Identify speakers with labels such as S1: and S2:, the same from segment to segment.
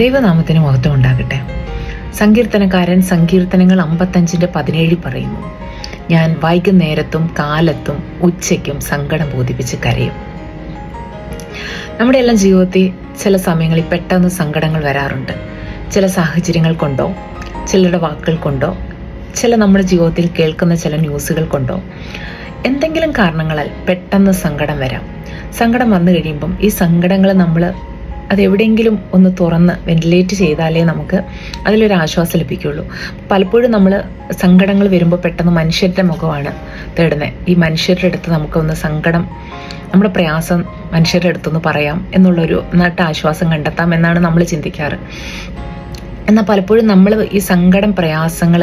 S1: ദൈവനാമത്തിന് മഹത്വം ഉണ്ടാകട്ടെ. സങ്കീർത്തനക്കാരൻ സങ്കീർത്തനങ്ങൾ അമ്പത്തഞ്ചിന്റെ പതിനേഴിൽ പറയുന്നു. ഞാൻ വൈകുന്നേരത്തും കാലത്തും ഉച്ചയ്ക്കും സങ്കടം ബോധിപ്പിച്ച് കരയും. നമ്മുടെ എല്ലാം ജീവിതത്തിൽ ചില സമയങ്ങളിൽ പെട്ടെന്ന് സങ്കടങ്ങൾ വരാറുണ്ട്. ചില സാഹചര്യങ്ങൾ കൊണ്ടോ ചിലരുടെ വാക്കുകൾ കൊണ്ടോ ചില നമ്മുടെ ജീവിതത്തിൽ കേൾക്കുന്ന ചില ന്യൂസുകൾ കൊണ്ടോ എന്തെങ്കിലും കാരണങ്ങളാൽ പെട്ടെന്ന് സങ്കടം വരാം. സങ്കടം വന്നു കഴിയുമ്പം ഈ സങ്കടങ്ങൾ നമ്മൾ അതെവിടെയെങ്കിലും ഒന്ന് തുറന്ന് വെന്റിലേറ്റ് ചെയ്താലേ നമുക്ക് അതിലൊരു ആശ്വാസം ലഭിക്കുകയുള്ളൂ. പലപ്പോഴും നമ്മൾ സങ്കടങ്ങൾ വരുമ്പോൾ പെട്ടെന്ന് മനുഷ്യരുടെ മുഖമാണ് തേടുന്നത് ഈ മനുഷ്യരുടെ അടുത്ത് നമുക്കൊന്ന് സങ്കടം നമ്മുടെ പ്രയാസം മനുഷ്യരുടെ അടുത്തൊന്ന് പറയാം എന്നുള്ളൊരു നട്ട ആശ്വാസം കണ്ടെത്താം എന്നാണ് നമ്മൾ ചിന്തിക്കാറ്. എന്നാൽ പലപ്പോഴും നമ്മൾ ഈ സങ്കടം പ്രയാസങ്ങൾ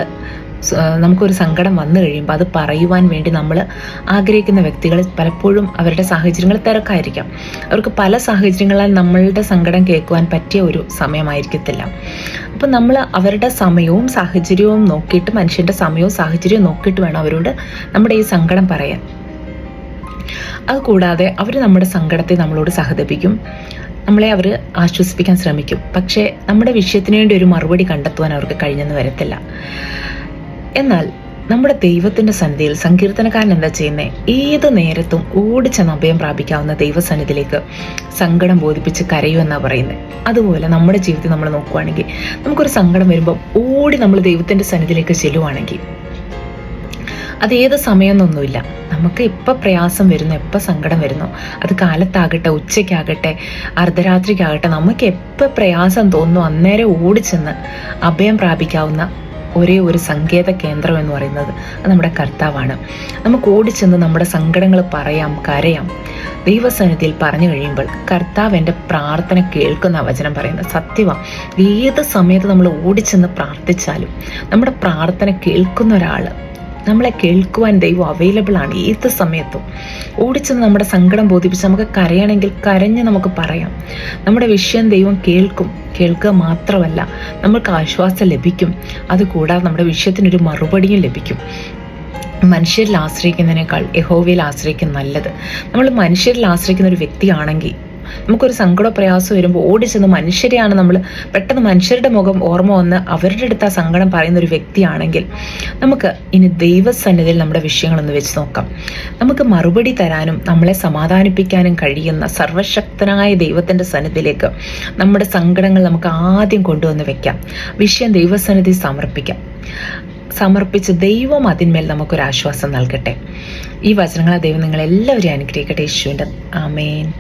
S1: നമുക്കൊരു സങ്കടം വന്നു കഴിയുമ്പോൾ അത് പറയുവാൻ വേണ്ടി നമ്മൾ ആഗ്രഹിക്കുന്ന വ്യക്തികൾ പലപ്പോഴും അവരുടെ സാഹചര്യങ്ങൾ തിരക്കായിരിക്കാം. അവർക്ക് പല സാഹചര്യങ്ങളാൽ നമ്മളുടെ സങ്കടം കേൾക്കുവാൻ പറ്റിയ ഒരു സമയമായിരിക്കത്തില്ല. അപ്പം നമ്മൾ അവരുടെ സമയവും സാഹചര്യവും നോക്കിയിട്ട് മനുഷ്യന്റെ സമയവും സാഹചര്യവും നോക്കിയിട്ട് വേണം അവരോട് നമ്മുടെ ഈ സങ്കടം പറയാൻ. അതുകൂടാതെ അവർ നമ്മുടെ സങ്കടത്തെ നമ്മളോട് സഹതപിക്കും. നമ്മളെ അവർ ആശ്വസിപ്പിക്കാൻ ശ്രമിക്കും. പക്ഷേ നമ്മുടെ വിഷയത്തിന് വേണ്ടി ഒരു മറുപടി കണ്ടെത്തുവാൻ അവർക്ക് കഴിഞ്ഞെന്ന് വരത്തില്ല. എന്നാൽ നമ്മുടെ ദൈവത്തിന്റെ സന്നിധിയിൽ സങ്കീർത്തനക്കാരൻ എന്താ ചെയ്യുന്നത് ഏത് നേരത്തും ഓടിച്ചെന്ന് അഭയം പ്രാപിക്കാവുന്ന ദൈവസന്നിധിയിലേക്ക് സങ്കടം ബോധിപ്പിച്ച് കരയൂ എന്നാ പറയുന്നത് അതുപോലെ നമ്മുടെ ജീവിതത്തിൽ നമ്മൾ നോക്കുവാണെങ്കിൽ നമുക്കൊരു സങ്കടം വരുമ്പോൾ ഓടി നമ്മൾ ദൈവത്തിന്റെ സന്നിധിയിലേക്ക് ചെല്ലുവാണെങ്കിൽ അത് ഏത് സമയമൊന്നൊന്നുമില്ല നമുക്ക് എപ്പോൾ പ്രയാസം വരുന്നു എപ്പോൾ സങ്കടം വരുന്നു അത് കാലത്താകട്ടെ ഉച്ചയ്ക്കാകട്ടെ അർദ്ധരാത്രിക്കാകട്ടെ നമുക്ക് എപ്പോൾ പ്രയാസം തോന്നുന്നു അന്നേരം ഓടിച്ചെന്ന് അഭയം പ്രാപിക്കാവുന്ന ഒരേ ഒരു സങ്കേത കേന്ദ്രം എന്ന് പറയുന്നത് നമ്മുടെ കർത്താവാണ്. നമുക്ക് ഓടിച്ചെന്ന് നമ്മുടെ സങ്കടങ്ങൾ പറയാം കരയാം. ദൈവസന്നിധിയിൽ പറഞ്ഞു കഴിയുമ്പോൾ കർത്താവ് എന്റെ പ്രാർത്ഥന കേൾക്കുന്ന വചനം പറയുന്നത് സത്യമാണ് ഏത് സമയത്ത് നമ്മൾ ഓടിച്ചെന്ന് പ്രാർത്ഥിച്ചാലും നമ്മുടെ പ്രാർത്ഥന കേൾക്കുന്ന ഒരാൾ നമ്മളെ കേൾക്കുവാൻ ദൈവം അവൈലബിൾ ആണ് ഏത് സമയത്തും. ഓടിച്ചെന്ന് നമ്മുടെ സങ്കടം ബോധിപ്പിച്ച് നമുക്ക് കരയണമെങ്കിൽ കരഞ്ഞ് നമുക്ക് പറയാം. നമ്മുടെ വിഷയം ദൈവം കേൾക്കും. കേൾക്കുക മാത്രമല്ല നമ്മൾക്ക് ആശ്വാസം ലഭിക്കും. അതുകൂടാതെ നമ്മുടെ വിഷയത്തിനൊരു മറുപടിയും ലഭിക്കും. മനുഷ്യരിൽ ആശ്രയിക്കുന്നതിനേക്കാൾ യഹോവയിൽ ആശ്രയിക്കുന്ന നല്ലത്. നമ്മൾ മനുഷ്യരിൽ ആശ്രയിക്കുന്ന ഒരു വ്യക്തിയാണെങ്കിൽ നമുക്കൊരു സങ്കട പ്രയാസം വരുമ്പോൾ ഓടിച്ചെന്ന് മനുഷ്യരെയാണ് നമ്മൾ പെട്ടെന്ന് മനുഷ്യരുടെ മുഖം ഓർമ്മ വന്ന് അവരുടെ അടുത്ത് ആ സങ്കടം പറയുന്ന ഒരു വ്യക്തിയാണെങ്കിൽ നമുക്ക് ഇനി ദൈവസന്നിധിയിൽ നമ്മുടെ വിഷയങ്ങളൊന്ന് വെച്ച് നോക്കാം. നമുക്ക് മറുപടി തരാനും നമ്മളെ സമാധാനിപ്പിക്കാനും കഴിയുന്ന സർവശക്തനായ ദൈവത്തിന്റെ സന്നിധിയിലേക്ക് നമ്മുടെ സങ്കടങ്ങൾ നമുക്ക് ആദ്യം കൊണ്ടുവന്ന് വെക്കാം. വിഷയം ദൈവസന്നിധി സമർപ്പിക്കാം. സമർപ്പിച്ച് ദൈവം അതിന്മേൽ നമുക്കൊരു ആശ്വാസം നൽകട്ടെ. ഈ വചനങ്ങളെ ദൈവം നിങ്ങളെല്ലാവരെയും അനുഗ്രഹിക്കട്ടെ. യേശുവിന്റെ ആമേൻ.